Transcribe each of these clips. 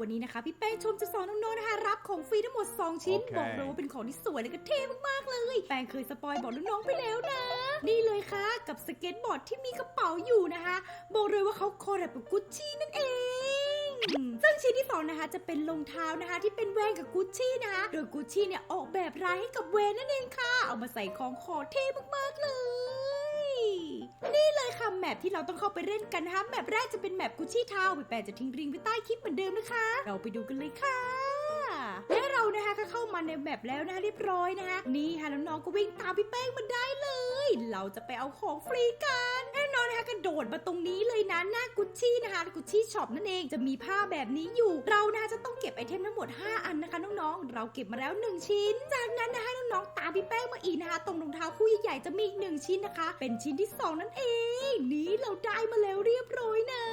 วันนี้นะคะพี่แป้งชมจะสอนน้องๆนะคะรับของฟรีทั้งหมด 2 ชิ้นโอเคบอกเลยว่าเป็นของที่สวยและก็เท่มากๆเลย แป้งเคยสปอยบอกน้องๆไปแล้วนะ นี่เลยค่ะ กับสเก็ตบอร์ดที่มีกระเป๋าอยู่นะคะ บอกเลยว่าเขาคอลแลบกับกุชชี่นั่นเองซึ่งชิ้นที่สองนะคะจะเป็นรองเท้านะคะ ที่เป็นแวนกับกุชชี่นะคะ โดยกุชชี่เนี่ยออกแบบลายให้กับแวนนั่นเองค่ะ เอามาใส่ของคอเท่มากๆเลยนี่เลยค่ะแม ปที่เราต้องเข้าไปเล่นกันนะคะแมปแรกจะเป็นแมปกุชชี่ทาวน์แปะจะทิ้งริงไว้ใต้คลิปเหมือนเดิมนะคะ เราไปดูกันเลยค่ะและเรานะคะก็เข้ามาในแมปแล้วนะคะเรียบร้อยนะคะนี่ค่ะน้องๆก็วิ่งตามพี่แป้งมาได้เลย เราจะไปเอาของฟรีกันแน่นอนนะคะกระโดดมาตรงนี้เลยนะหน้ากุ ชี่นะคะกุชชี่ช็อปนั่นเองจะมีผ้าแบบนี้อยู่ เรานะคะจะต้องเก็บไอเทมทั้งหมด 5 อันนะคะน้องๆ เราเก็บมาแล้ว 1 ชิ้น จากนั้นนะคะน้องๆตามพี่แป้งมาอีกนะคะตรงรองเท้าคู่ใหญ่ๆจะมีอีกหนึ่งชิ้นนะคะ เป็นชิ้นที่สองนั่นเอง นี่เราได้มาแล้วเรียบร้อยนะ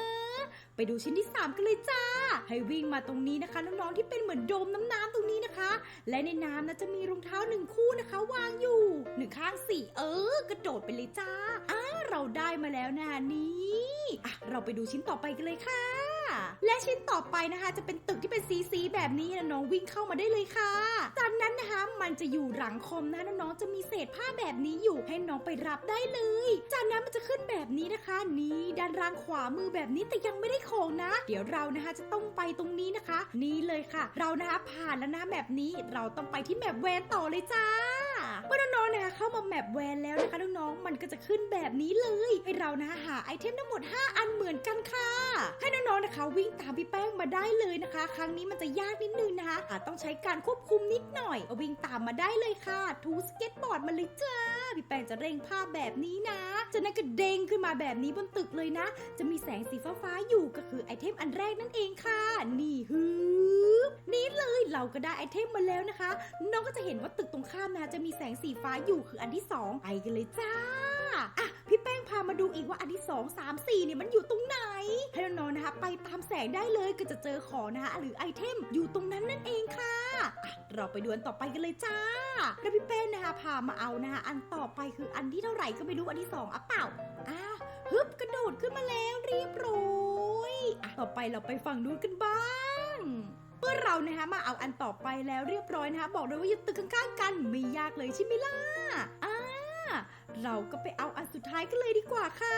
ไปดูชิ้นที่ 3 กันเลยจ้า ให้วิ่งมาตรงนี้นะคะ น้องๆที่เป็นเหมือนโดมน้ำน้ำๆตรงนี้นะคะ และในน้ำนะจะมีรองเท้าหนึ่งคู่นะคะ วางอยู่หนึ่งข้างสี่เออ กระโดดไปเลยจ้าอ่า เราได้มาแล้วนะนี่อะเราไปดูชิ้นต่อไปกันเลยค่ะ และชิ้นต่อไปนะคะ จะเป็นตึกที่เป็นสีสีแบบนี้นะน้องวิ่งเข้ามาได้เลยค่ะ จากนั้นนะคะมันจะอยู่หลังคอมนะน้องจะมีเศษผ้าแบบนี้อยู่ให้น้องไปรับได้เลย จากนั้นมันจะขึ้นแบบนี้นะคะ นี่ด้านล่างขวามือแบบนี้แต่ยังไม่ได้ของนะ เดี๋ยวเรานะคะจะต้องไปตรงนี้นะคะ นี่เลยค่ะ เรานะคะผ่านแล้วนะแบบนี้เราต้องไปที่แมปแวนต่อเลยจ้า มื่อน้องๆนะคะเข้ามาแมปแวนแล้วนะคะน้องๆมันก็จะขึ้นแบบนี้เลย ให้เรานะคะหาไอเทมทั้งหมด 5 อันเหมือนกันค่ะ ให้น้องๆนะคะวิ่งตามพี่แป้งมาได้เลยนะคะ ครั้งนี้มันจะยากนิดนึงนะคะอาจต้องใช้การควบคุมนิดหน่อยเอาวิ่งตามมาได้เลยค่ะ ทูสเก็ตบอร์ดมาเลยจ้าพี่แป้งจะเร่งภาพแบบนี้นะจากนั้นก็เด้งขึ้นมาแบบนี้บนตึกเลยนะ จะมีแสงสีฟ้าๆอยู่ก็คือไอเทมอันแรกนั่นเองค่ะ นี่ฮึบ เราก็ได้ไอเทมมาแล้วนะคะ น้องก็จะเห็นว่าตึกตรงข้ามนะจะมีแสงสีฟ้าอยู่คืออันที่สองไปกันเลยจ้าอะพี่แป้งพามาดูอีกว่าอันที่สองสามสี่เนี่ยมันอยู่ตรงไหน ให้น้องๆนะคะ ไปตามแสงได้เลยก็จะเจอของนะคะหรือไอเทมอยู่ตรงนั้นนั่นเองค่ะอะเราไปดูอันต่อไปกันเลยจ้าแล้วพี่แป้งนะคะพามาเอานะคะอันต่อไปคืออันที่เท่าไหร่ก็ไม่รู้อันที่สองอะเปล่าอะฮึบกระโดดขึ้นมาแล้วเรียบร้อยอะต่อไปเราไปฝั่งนู้นกันบ้าง เมื่อเรานะคะมาเอาอันต่อไปแล้วเรียบร้อยนะคะ บอกเลยว่าอยู่ตึกข้างๆกันไม่ยากเลยใช่ไหมล่ะอ่าเราก็ไปเอาอันสุดท้ายกันเลยดีกว่าค่ะ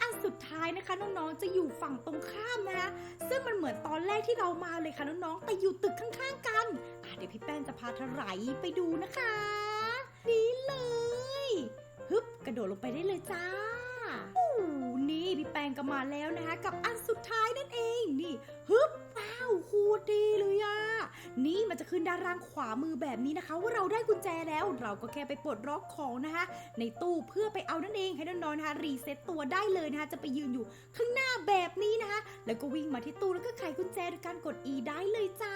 อันสุดท้ายนะคะน้องๆจะอยู่ฝั่งตรงข้ามนะคะซึ่งมันเหมือนตอนแรกที่เรามาเลยค่ะน้องๆแต่อยู่ตึกข้างๆกันอะเดี๋ยวพี่แป้งจะพาทลายไปดูนะคะนี่เลยฮึบกระโดดลงไปได้เลยจ้าอู้นี่พี่แป้งก็มาแล้วนะคะ กับอันสุดท้ายนั่นเองนี่ฮึบ ตรดีเลยอะนี่มันจะขึ้นด้านล่างขวามือแบบนี้นะคะ ว่าเราได้กุญแจแล้ว เราก็แค่ไปปลดล็อกของนะคะ ในตู้เพื่อไปเอานั่นเองให้น้องๆนะคะรีเซ็ตตัวได้เลยนะคะ จะไปยืนอยู่ข้างหน้าแบบนี้นะคะ แล้วก็วิ่งมาที่ตู้แล้วก็ไขกุญแจด้วยการกด E ได้เลยจ้า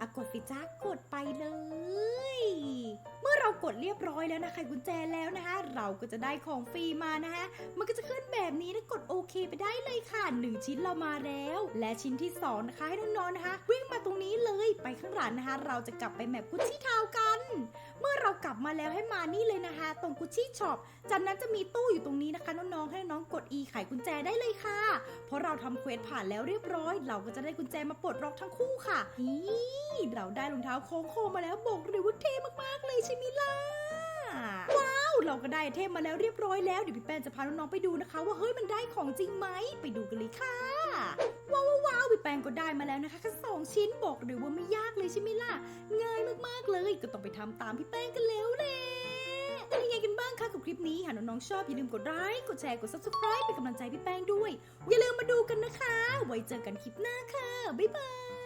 อะกดสิจ้ากดไปเลย เมื่อเรากดเรียบร้อยแล้วนะไขกุญแจแล้วนะคะ เราก็จะได้ของฟรีมานะคะมันก็จะขึ้นแบบนี้แล้วกดโอเคไปได้เลยค่ะหนึ่งชิ้นเรามาแล้ว และชิ้นที่สองนะคะให้น้องๆนะคะ วิ่งมาตรงนี้เลยไปข้างหลังนะคะ เราจะกลับไปแมปกุชชี่ทาวกัน เมื่อเรากลับมาแล้วให้มานี่เลยนะคะ ตรงกุชชี่ช็อปจากนั้นจะมีตู้อยู่ตรงนี้นะคะน้องๆให้น้องกด E ไขกุญแจได้เลยค่ะ เพราะเราทำเควสผ่านแล้วเรียบร้อย เราก็จะได้กุญแจมาปลดล็อกทั้งคู่ค่ะนี่เราได้รองเท้าโค้งโคมาแล้วบอกเลยว่าเท่มากๆเลยใช่ไหมล่ะ ว้าว เราก็ได้เทมมาแล้วเรียบร้อยแล้วเดี๋ยวพี่แป้นจะพาน้องๆไปดูนะคะ ว่าเฮ้ยมันได้ของจริงไหมไปดูกันเลยค่ะ ว้าวว้าวพี่แป้งก็ได้มาแล้วนะคะแค่สองชิ้นบอกเลยว่าไม่ยากเลยใช่ไหมล่ะง่ายมากๆเลยก็ต้องไปทำตามพี่แป้งกันแล้วแหละเป็นยังไงกันบ้างคะกับคลิปนี้หากน้องๆชอบอย่าลืมกดไลค์กดแชร์กด subscribe เป็นกำลังใจพี่แป้งด้วย อย่าลืมมาดูกันนะคะ ไว้เจอกันคลิปหน้าค่ะบ๊ายบาย